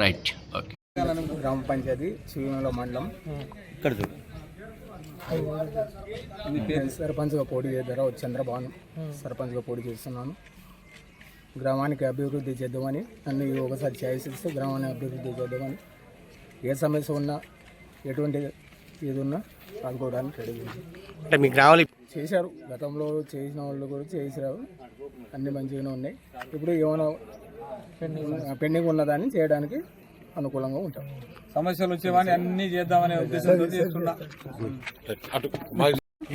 Right okay గ్రామ పంచాయతీ శివంలో మండలం. ఇక్కడ చూడు. సర్పంచ్గా పోటీ చేద్దారా? చంద్రబాబు సర్పంచ్గా పోటీ చేస్తున్నాను. గ్రామానికి అభివృద్ధి చేద్దామని నన్ను ఒకసారి ఛాయిస్ ఇస్తే గ్రామాన్ని అభివృద్ధి చేద్దామని. ఏ సమస్య ఉన్నా ఎటువంటి ఇది ఉన్నా ఆదుకోవడానికి రెడీ. అంటే మీ గ్రామాలు చేశారు. గతంలో చేసిన వాళ్ళు కూడా చేశారు. అన్ని మంచిగానే ఉన్నాయి. ఇప్పుడు ఏమైనా పెండింగ్ ఉన్నదాన్ని చేయడానికి అనుకూలంగా ఉంటాం. సమస్యలు వచ్చేవాని అన్ని చేద్దామనే ఉద్దేశంతో చేస్తున్నా.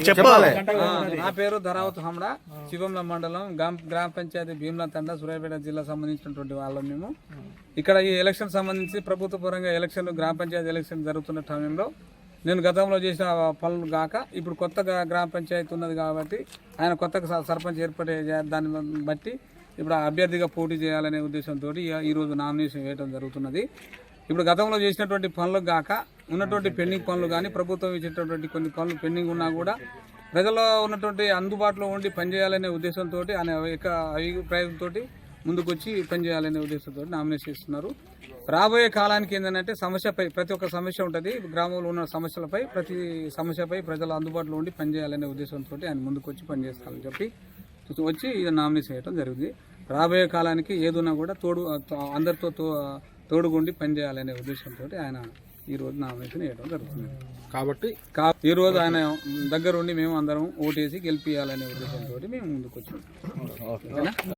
చెప్పాలి. నా పేరు ధరావత్ హమ్డా శివంల మండలం గ్రామ గ్రామ పంచాయతీ భీమ్లా తండ సూర్యాపేట జిల్లా సంబంధించినటువంటి వాళ్ళం మేము. ఇక్కడ ఈ ఎలక్షన్ సంబంధించి ప్రభుత్వ పరంగా ఎలక్షన్ గ్రామ పంచాయతీ ఎలక్షన్ జరుగుతున్న సమయంలో నేను గతంలో చేసిన పనులు కాక ఇప్పుడు కొత్తగా గ్రామ పంచాయతీ ఉన్నది కాబట్టి ఆయన కొత్తగా స- సర్పంచ్ ఏర్పడే దాన్ని బట్టి ఇప్పుడు అభ్యర్థిగా పోటీ చేయాలనే ఉద్దేశంతో ఈరోజు నామినేషన్ వేయడం జరుగుతున్నది. ఇప్పుడు గతంలో చేసినటువంటి పనులకు కాక ఉన్నటువంటి పెండింగ్ పనులు కానీ ప్రభుత్వం ఇచ్చేటటువంటి కొన్ని పనులు పెండింగ్ ఉన్నా కూడా ప్రజల్లో ఉన్నటువంటి అందుబాటులో ఉండి పనిచేయాలనే ఉద్దేశంతో ఆయన యొక్క అభిప్రాయంతో ముందుకొచ్చి పనిచేయాలనే ఉద్దేశంతో నామినేషన్ ఇస్తున్నారు రాబోయే కాలానికి ఏంటంటే సమస్యపై ప్రతి ఒక్క సమస్య ఉంటుంది. గ్రామంలో ఉన్న సమస్యలపై ప్రతి సమస్యపై ప్రజలు అందుబాటులో ఉండి పనిచేయాలనే ఉద్దేశంతో ఆయన ముందుకొచ్చి పనిచేస్తారని చెప్పి వచ్చి నామినేషన్ చేయడం జరిగింది. రాబోయే కాలానికి ఏదున్నా కూడా తోడు అందరితో తో- తోడుగుండి పనిచేయాలనే ఉద్దేశంతో ఆయన ఈ రోజు నామినేషన్ వేయడం జరుగుతుంది. కాబట్టి ఈ రోజు ఆయన దగ్గరుండి మేము అందరం ఓటేసి గెలిపియాలనే ఉద్దేశంతో మేము ముందుకు వచ్చాం